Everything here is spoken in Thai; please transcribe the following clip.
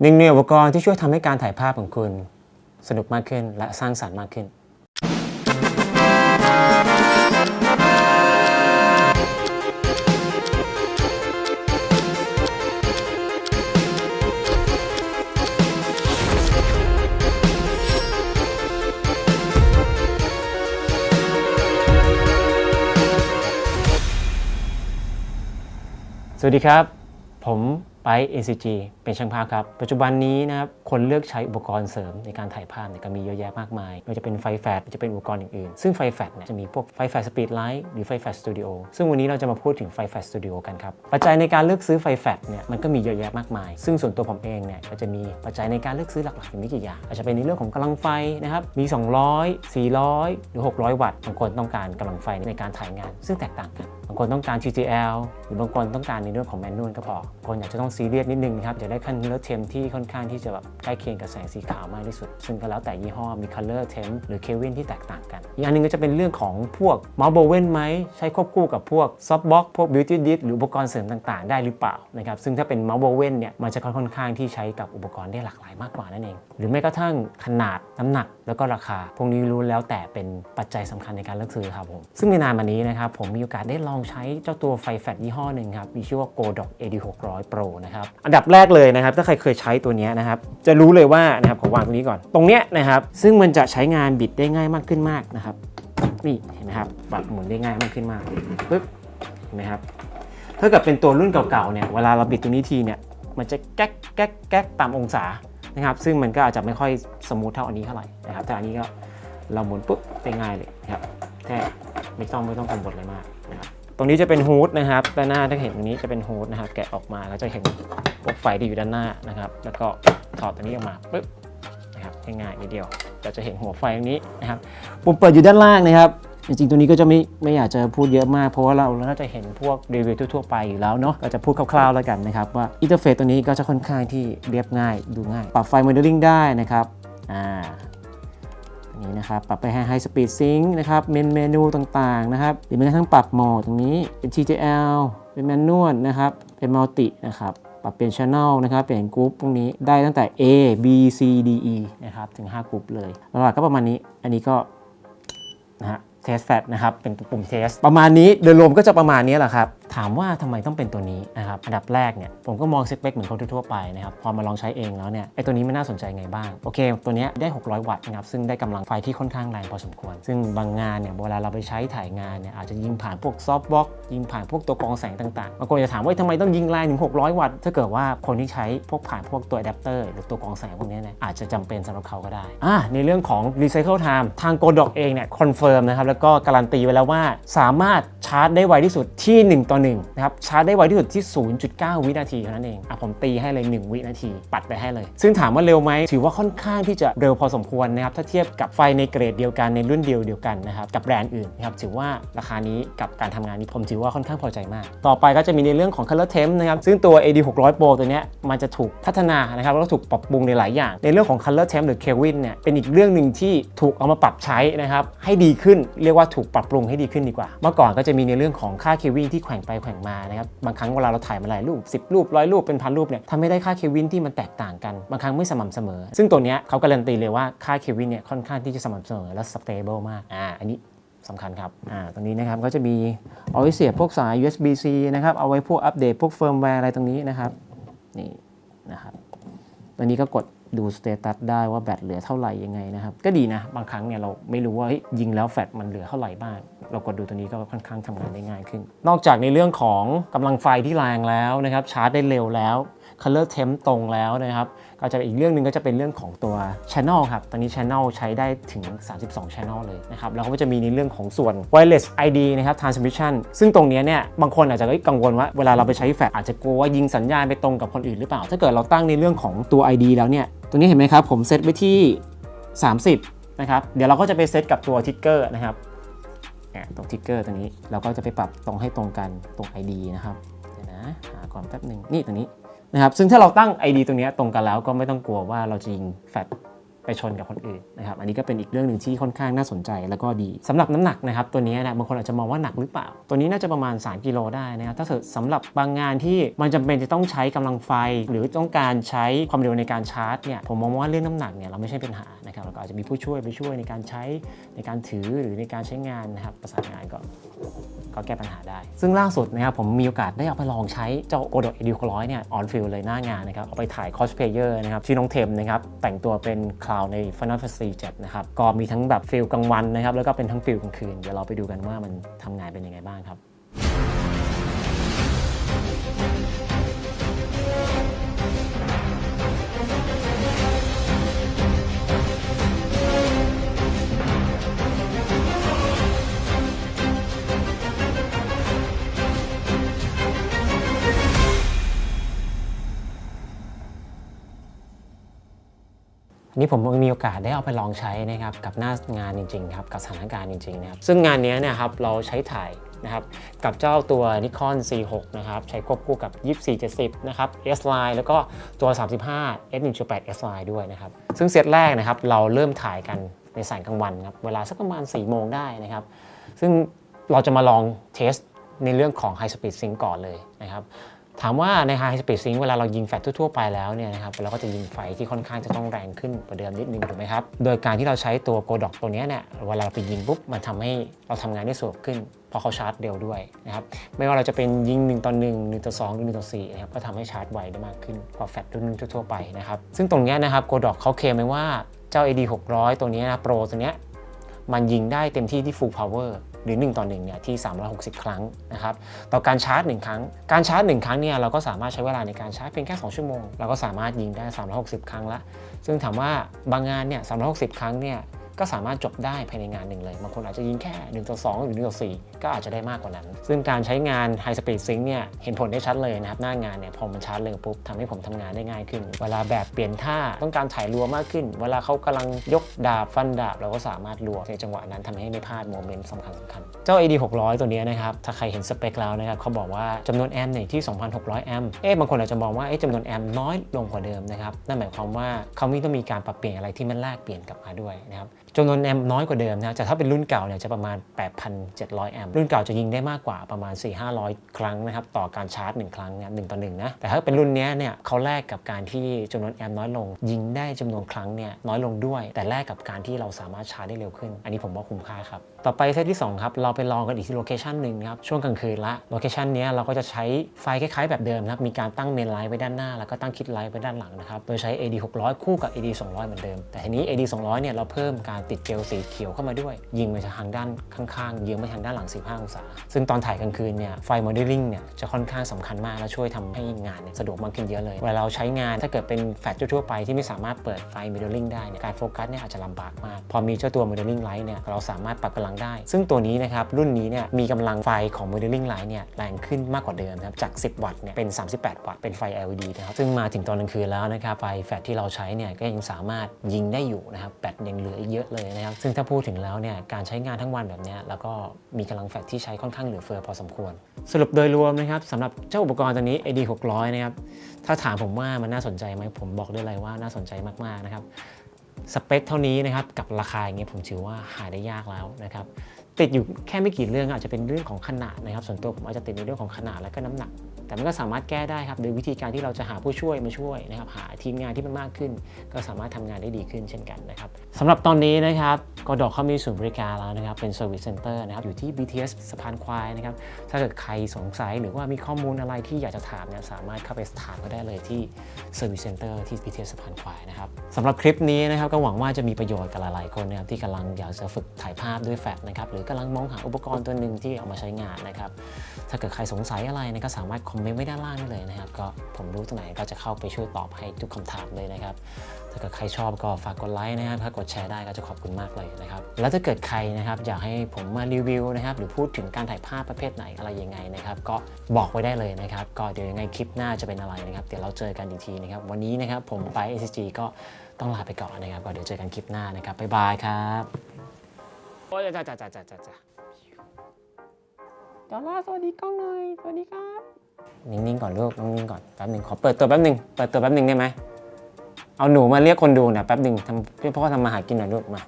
หนึ่งในอุปกรณ์ที่ช่วยทำให้การถ่ายภาพของคุณ สนุกมากขึ้นและสร้างสรรค์มากขึ้น สวัสดีครับ ผม ไป ACG เป็นช่างภาพครับ ปัจจุบันนี้นะครับคนเลือกใช้อุปกรณ์เสริมในการถ่ายภาพเนี่ยก็มีเยอะแยะมากมายไม่ว่าจะเป็นไฟแฟลชจะเป็นอุปกรณ์อื่นๆ ซึ่งไฟแฟลชเนี่ยจะมีพวกไฟแฟลชสปีดไลท์หรือไฟแฟลชสตูดิโอซึ่งวันนี้เราจะมาพูดถึงไฟแฟลชสตูดิโอกันครับ ปัจจัยในการเลือกซื้อไฟแฟลชเนี่ยมันก็มีเยอะแยะมากมาย ซึ่งส่วนตัวผมเองเนี่ยก็จะมีปัจจัยในการเลือกซื้อหลักๆอยู่ไม่กี่อย่างอาจจะเป็นในเรื่องของกำลังไฟนะครับมี 200 400 หรือ 600 วัตต์บางคนต้องการกำลังไฟในการถ่ายงาน ซึ่งแตกต่างกันบางคนต้องการ TTL หรือบางคนต้องการในเรื่องของแมนนวลก็พอคนอยากจะต้องซีเรียสนิดนึงนะครับจะได้คันเลอร์เทมที่ค่อนข้างที่จะแบบใกล้เคียงกับแสงสีขาวมากที่สุด ซึ่งก็แล้วแต่ยี่ห้อมี Color Temp หรือ Kelvin ที่แตกต่างกัน อีกอันหนึงก็จะเป็นเรื่องของพวก Mouse b o w e n ไหมใช้ควบคู่กับพวก Softbox พวก Beauty Disk หรืออุปกรณ์เสริมต่างๆ ได้หรือเปล่านะครับซึ่งถ้าเป็น Mouse b o w e n เนี่ยมันจะค่อนข้างที่ใช้กับอุปกรณ์ได้หลากหลายมากกว่านั่นเอง หรือแม้กระทั่งขนาดน้ำหนักแล้วก็ราคา พวกนี้รู้แล้วแต่เป็นปัจจัยสำคัญในการเลือกซื้อครับผมซึ่งในนานมานี้นะครับผมมีโอกาสได้ลองใช้เจ้าตัวไฟแฟลชยี่ห้อหนึ่งครับมีชื่อว่า Godox AD600 Pro นะครับ อันดับแรกเลยนะครับ ถ้าใครเคยใช้ตัวนี้นะครับ จะรู้เลยว่านะครับขอวางตรงนี้ก่อน ตรงเนี้ยนะครับ ซึ่งมันจะใช้งานบิดได้ง่ายมากขึ้นมากนะครับ นี่เห็นไหมครับปรับหมุนได้ง่ายมากขึ้นมากปึ๊บเห็นไหมครับ ถ้าเกิดเป็นตัวรุ่นเก่าๆเนี่ย เวลาเราบิดตัวนี้ทีเนี่ย มันจะแก๊กแก๊กแก๊กตามองศานะครับ ซึ่งมันก็อาจจะไม่ค่อยสมูทเท่าอันนี้เท่าไหร่นะครับ แต่อันนี้ก็เราหมุนปุ๊บได้ง่ายเลยนะครับ แค่ไม่ต้องไม่ต้องกังวลอะไรมากนะครับ ตรงนี้จะเป็นฮูดนะครับ ด้านหน้าถ้าเห็นตรงนี้จะเป็นฮูดนะครับ แกะออกมาแล้วจะเห็นพวกไฟที่อยู่ด้านหน้านะครับ แล้วก็ถอดตัวนี้ออกมาปุ๊บนะครับง่ายๆนิดเดียวเราจะเห็นหัวไฟตรงนี้นะครับ ปุ่มเปิดอยู่ด้านล่างนะครับ จริงๆ ตัวนี้ก็จะไม่ไม่อยากจะพูดเยอะมาก เพราะว่าเราเราน่าจะเห็นพวกรีวิวทั่วๆไปอยู่แล้วเนาะ ก็จะพูดคร่าวๆแล้วกันนะครับว่าอินเทอร์เฟซตัวนี้ก็จะค่อนข้างที่เรียบง่ายดูง่าย ปรับไฟโมเดลลิ่งได้นะครับ อ่า นี้นะครับปรับไปให้ High Speed Sync นะครับเมนเมนูต่างๆนะครับหรือแม้กระทั่งปรับโหมดตรงนี้เป็น TJL เป็นแมนนวลนะครับเป็นมัลตินะครับปรับเปลี่ยน Channel นะครับเปลี่ยนกรุ๊ปพวกนี้ได้ตั้งแต่ A B C D E นะครับถึง 5กรุ๊ปเลยหลักๆก็ประมาณนี้อันนี้ก็นะฮะเทสแฟตนะครับเป็นปุ่มเทสประมาณนี้โดยรวมก็จะประมาณนี้แหละครับ ถามว่าทำไมต้องเป็นตัวนี้นะครับอันดับแรกเนี่ยผมก็มองสเปคเหมือนคนทั่วไปนะครับพอมาลองใช้เองแล้วเนี่ยไอ้ตัวนี้ไม่น่าสนใจไงบ้าง โอเค ตัวนี้ได้ 600 วัตต์นะครับซึ่งได้กำลังไฟที่ค่อนข้างแรงพอสมควร ซึ่งบางงานเนี่ยเวลาเราไปใช้ถ่ายงานเนี่ยอาจจะยิงผ่านพวกซอฟต์บ็อกยิงผ่านพวกตัวกรองแสงต่างๆบางคนจะถามว่าทำไมต้องยิงแรงถึง 600 วัตต์ถ้าเกิดว่าคนที่ใช้พวกผ่านพวกตัวอะแดปเตอร์หรือตัวกรองแสงพวกนี้เนี่ยอาจจะจำเป็นสำหรับเขาก็ได้อ่าในเรื่องของ Recycle Time ทาง g o d o c เองเนี่ยคอนเฟิร์มนะครับแล้วก็การันตีไว้แล้วว่าสามารถชาร์จได้ไวที่สุดที่ 1 ต่อ1นะครับชาร์จได้ไวที่สุดที่ 0.9 วินาทีเท่านั้นเองอะผมตีให้เลย 1 วินาที ปัดไปให้เลย ซึ่งถามว่าเร็วไหมถือว่าค่อนข้างที่จะเร็วพอสมควรนะครับถ้าเทียบกับไฟในเกรดเดียวกันในรุ่นเดียวเดียวกันนะครับกับแบรนด์อื่นนะครับถือว่าราคานี้กับการทำงานนี้ผมถือว่าค่อนข้างพอใจมาก ต่อไปก็จะมีในเรื่องของ Color Temp นะครับซึ่งตัว AD 600 Pro ตัวเนี้ยมันจะถูกพัฒนานะครับแล้วก็ถูกปรับปรุงในหลายอย่าง ในเรื่องของ Color Temp หรือ Kelvin เนี่ยเป็นอีกเรื่องหนึ่งที่ถูกเอามาปรับใช้นะครับให้ดีขึ้นเรียกว่าถูกปรับปรุงให้ดีขึ้นดีกว่า เมื่อก่อนก็จะมีในเรื่องของค่า Kelvin ที่แขว่งไปแข่งมานะครับบางครั้งเวลาเราถ่ายมาหลายรูป 10 รูปร้อยรูปเป็นพันรูปเนี่ยทำให้ได้ค่า Kelvin ที่มันแตกต่างกันบางครั้งไม่สม่ำเสมอ ซึ่งตัวเนี้ยเขาการันตีเลยว่าค่า Kelvin เนี่ยค่อนข้างที่จะสม่ำเสมอและ stable มากอ่าอันนี้สำคัญครับ อ่า ตรงนี้นะครับ ก็จะมีเอาไว้เสียบพวกสาย USB-C นะครับ เอาไว้พวกอัปเดตพวกเฟิร์มแวร์อะไรตรงนี้นะครับ นี่นะครับตอนนี้ก็กด ดูสเตตัสได้ว่าแบตเหลือเท่าไหร่ยังไงนะครับ ก็ดีนะ บางครั้งเนี่ยเราไม่รู้ว่ายิงแล้วแฟตมันเหลือเท่าไหร่บ้าง เรากดดูตัวนี้ก็ค่อนข้างทำงานได้ง่ายขึ้น นอกจากในเรื่องของกำลังไฟที่แรงแล้วนะครับชาร์จได้เร็วแล้ว Color Temp ตรงแล้วนะครับ ก็จะอีกเรื่องหนึ่งก็จะเป็นเรื่องของตัว Channel ครับ ตอนนี้ Channel ใช้ได้ถึง 32 Channel เลยนะครับ แล้วก็จะมีในเรื่องของส่วน Wireless ID นะครับ Transmission ซึ่งตรงนี้เนี่ย บางคนอาจจะกังวลว่าเวลาเราไปใช้แฟลชอาจจะกลัวว่ายิงสัญญาณไปตรงกับคนอื่นหรือเปล่า ถ้าเกิดเราตั้งในเรื่องของตัว ID แล้วเนี่ย ตรงนี้เห็นไหมครับ ผมเซตไว้ที่ 30 นะครับ เดี๋ยวเราก็จะไปเซตกับตัวทิกเกอร์นะครับตรงทิกเกอร์ตัวนี้เราก็จะไปปรับตรงให้ตรงกันตรง ID นะครับเดี๋ยวนะหาก่อนแป๊บหนึ่งนี่ตรงนี้ นะครับซึ่งถ้าเราตั้ง ID ตรงนี้ตรงกันแล้วก็ไม่ต้องกลัวว่าเราจะยิงแฟลชไปชนกับคนอื่นนะครับอันนี้ก็เป็นอีกเรื่องหนึ่งที่ค่อนข้างน่าสนใจแล้วก็ดีสำหรับน้ำหนักนะครับตัวนี้นะบางคนอาจจะมองว่าหนักหรือเปล่า ตัวนี้น่าจะประมาณ 3 กิโลได้นะครับถ้าเกิดสำหรับบางงานที่มันจำเป็นจะต้องใช้กำลังไฟ หรือต้องการใช้ความเร็วในการชาร์จเนี่ยผมมองว่าเรื่องน้ำหนักเนี่ยเราไม่ใช่ปัญหานะครับเราก็อาจจะมีผู้ช่วยไปช่วยในการใช้ในการถือหรือในการใช้งานนะครับประสานงานก็ ก็แก้ปัญหาได้ ซึ่งล่าสุดนะครับผมมีโอกาสได้เอาไปลองใช้เจ้า o d o e d u ร้อยเนี่ยออนฟิลเลยหน้างานนะครับเอาไปถ่ายคอสเพลเยอร์นะครับชื่อน้องเทมนะครับแต่งตัวเป็นคลาวใน Final Fantasy 7นะครับก็มีทั้งแบบฟิลกลางวันนะครับแล้วก็เป็นทั้งฟิลกลางคืนเดี๋ยวเราไปดูกันว่ามันทำงานเป็นยังไงบ้างครับ นี่ผมมีโอกาสได้เอาไปลองใช้นะครับกับหน้างานจริงๆครับกับสถานการณ์จริงๆนะครับซึ่งงานนี้เนี่ยครับเราใช้ถ่ายนะครับกับเจ้าตัว Nikon C6 นะครับใช้ควบคู่กับ 2470 นะครับ S Line แล้วก็ตัว 35 f1.8 S Line ด้วยนะครับ ซึ่งเซตแรกนะครับเราเริ่มถ่ายกันในแสงกลางวันครับเวลาสักประมาณ 4 โมงได้นะครับ ซึ่งเราจะมาลองเทสในเรื่องของ High Speed Sync ก่อนเลยนะครับ ถามว่าใน High Speed Sync เวลาเรายิงแฟลชทั่วๆไปแล้วเนี่ยนะครับเราก็จะยิงไฟที่ค่อนข้างจะต้องแรงขึ้นกว่าเดิมนิดนึงถูกไหมครับ โดยการที่เราใช้ตัวโกดอกตัวนี้เนี่ยเวลาเราไปยิงปุ๊บมันทำให้เราทำงานได้สะดวกขึ้นเพราะเขาชาร์จเร็วด้วยนะครับไม่ว่าเราจะเป็นยิง1ต่อ1 1ต่อ2หรือ1ต่อ4นะครับก็ทำให้ชาร์จไวได้มากขึ้นกว่าแฟลชรุ่นทั่วๆไปนะครับซึ่งตรงนี้นะครับโกดอกเขาเคลมไว้ว่าเจ้า AD 600 ตัวนี้นะโปรตัวนี้มันยิงได้เต็มที่ที่ full power หรือ 1 ต่อ1เนี่ยที่ 360 ครั้งนะครับต่อการชาร์จ 1 ครั้ง การชาร์จ 1 ครั้งเนี่ยเราก็สามารถใช้เวลาในการชาร์จเพียงแค่ 2 ชั่วโมง เราก็สามารถยิงได้ 360 ครั้งละ ซึ่งถามว่าบางงานเนี่ย 360 ครั้งเนี่ย ก็สามารถจบได้ภายในงานหนึ่งเลย บางคนอาจจะยิงแค่1ต่อ2หรือ1ต่อ4ก็อาจจะได้มากกว่านั้น ซึ่งการใช้งาน High Speed Sync เนี่ยเห็นผลได้ชัดเลยนะครับ หน้างานเนี่ยพอมันชาร์จเร็วปุ๊บทำให้ผมทำงานได้ง่ายขึ้น เวลาแบบเปลี่ยนท่าต้องการถ่ายรัวมากขึ้น เวลาเขากำลังยกดาบฟันดาบเราก็สามารถรัวในจังหวะนั้นทำให้ไม่พลาดโมเมนต์สำคัญสำคัญเจ้า AD 600 ตัวนี้นะครับถ้าใครเห็นสเปคแล้วนะครับเขาบอกว่าจำนวนแอมป์เนี่ยที่ 2,600 แอมป์เอ๊ะบางคนอาจจะมองว่าเอ๊ะจำนวนแอมป์น้อยลงกว่าเดิมนะครับนั่นหมายความว่าเขาไม่ต้องมีการปรับเปลี่ยนอะไรที่มันแลกเปลี่ยนกลับมาด้วยนะครับ จำนวนแอมป์น้อยกว่าเดิมนะแต่ถ้าเป็นรุ่นเก่าเนี่ยจะประมาณ 8,700 แอมป์รุ่นเก่าจะยิงได้มากกว่าประมาณ 4-500 ครั้งนะครับต่อการชาร์จ 1 ครั้งเนี่ยหนึ่งต่อหนึ่งนะแต่ถ้าเป็นรุ่นเนี้ยเนี่ยเขาแลกกับการที่จำนวนแอมป์น้อยลง ยิงได้จำนวนครั้งเนี่ยน้อยลงด้วย แต่แลกกับการที่เราสามารถชาร์จได้เร็วขึ้น อันนี้ผมว่าคุ้มค่าครับ ต่อไปเซตที่สองครับ เราไปลองกันอีกที่โลเคชันหนึ่งครับ ช่วงกลางคืนละโลเคชันนี้เราก็จะใช้ไฟคล้ายๆแบบเดิมนะครับ มีการตั้งเมนไลท์ไว้ด้านหน้า แล้วก็ตั้งคิดไลท์ไว้ด้านหลังนะครับ โดยใช้ AD 600 คู่กับ AD 200 เหมือนเดิม แต่ทีนี้ AD 200 เนี่ยเราเพิ่มการติดเจลสีเขียวเข้ามาด้วย ยิงไปทางด้านข้างๆยื้องไปทางด้านหลัง 15 องศา ซึ่งตอนถ่ายกลางคืนเนี่ยไฟโมเดลลิ่งเนี่ยจะค่อนข้างสำคัญมากและช่วยทำให้งานเนี่ยสะดวกมากขึ้นเยอะเลยเวลาเราใช้งานถ้าเกิดเป็นแฟลชทั่วๆไปที่ไม่สามารถเปิดไฟโมเดลลิ่งได้เนี่ยการโฟกัสเนี่ยอาจจะลำบากมากพอมีเจ้าตัวโมเดลลิ่งไลท์เนี่ยเราสามารถปรับกำลังได้ ซึ่งตัวนี้นะครับรุ่นนี้เนี่ยมีกำลังไฟของโมเดลลิ่งไลท์เนี่ยแรงขึ้นมากกว่าเดิมครับจาก 10 วัตต์เนี่ยเป็น 38 วัตต์เป็นไฟ LED นะครับซึ่งมาถึงตอนกลางคืนแล้วนะครับไฟแฟลชที่เราใช้เนี่ยก็ยังสามารถยิงได้อยู่นะครับแบตยังเหลืออีกเยอะเลยนะครับซึ่งถ้าพูดถึงแล้วเนี่ยการใช้งานทั้งวันแบบนี้แล้วก็มีกำลังแฟลชที่ใช้ค่อนข้างเหลือเฟือพอสมควร สรุปโดยรวมนะครับสำหรับเจ้าอุปกรณ์ตัวนี้ AD 600นะครับถ้าถามผมว่ามันน่าสนใจไหมผมบอกได้เลยว่าน่าสนใจมากๆนะครับ สเปคเท่านี้นะครับกับราคาอย่างเงี้ยผมถือว่าหาได้ยากแล้วนะครับ ติดอยู่แค่ไม่กี่เรื่องอาจจะเป็นเรื่องของขนาดนะครับ ส่วนตัวผมอาจจะติดในเรื่องของขนาดและก็น้ำหนัก แต่มันก็สามารถแก้ได้ครับโดยวิธีการที่เราจะหาผู้ช่วยมาช่วยนะครับ หาทีมงานที่มันมากขึ้น ก็สามารถทำงานได้ดีขึ้นเช่นกันนะครับสำหรับตอนนี้นะครับกดอกเขามีศูนย์บริการแล้วนะครับเป็น Service Center นะครับอยู่ที่ BTS สะพานควายนะครับถ้าเกิดใครสงสัยหรือว่ามีข้อมูลอะไรที่อยากจะถามเนี่ยสามารถเข้าไปถามก็ได้เลยที่ Service Center ที่ BTS สะพานควายนะครับสำหรับคลิปนี้นะครับก็หวังว่าจะมีประโยชน์กับหลายๆคนนะครับที่กำลังอยากจะฝึกถ่ายภาพด้วยแฟลชนะครับหรือกำลังมองหาอุปกรณ์ตัวหนึ่งที่เอามาใช้งานนะครับ ถ้าเกิดใครสงสัยอะไรนะก็สามารถคอมเมนต์ไว้ด้านล่างได้เลยนะครับ ก็ผมรู้ตรงไหนก็จะเข้าไปช่วยตอบให้ทุกคำถามเลยนะครับ ถ้าเกิดใครชอบก็ฝากกดไลค์นะครับ ถ้ากดแชร์ได้ก็จะขอบคุณมากเลยนะครับ แล้วถ้าเกิดใครนะครับอยากให้ผมมารีวิวนะครับ หรือพูดถึงการถ่ายภาพประเภทไหนอะไรยังไงนะครับ ก็บอกไว้ได้เลยนะครับ ก็เดี๋ยวยังไงคลิปหน้าจะเป็นอะไรนะครับ เดี๋ยวเราเจอกันอีกทีนะครับ วันนี้นะครับผมไป SCG ก็ต้องลาไปก่อนนะครับ ก็เดี๋ยวเจอกันคลิปหน้านะครับบ๊ายบายครับ โอ้ยจ้าจ้าจ้าจ้าจ้าจ้าดอลลาร์สวัสดีกล้องหน่อยสวัสดีครับ นิ่งๆก่อนลูกนิ่งๆก่อนแป๊บหนึ่งขอเปิดตัวแป๊บหนึ่งเปิดตัวแป๊บหนึ่งได้ไหมเอาหนูมาเรียกคนดูหน่อยแป๊บหนึ่งทำเพื่อพ่อทำมาหากินหน่อยลูกมา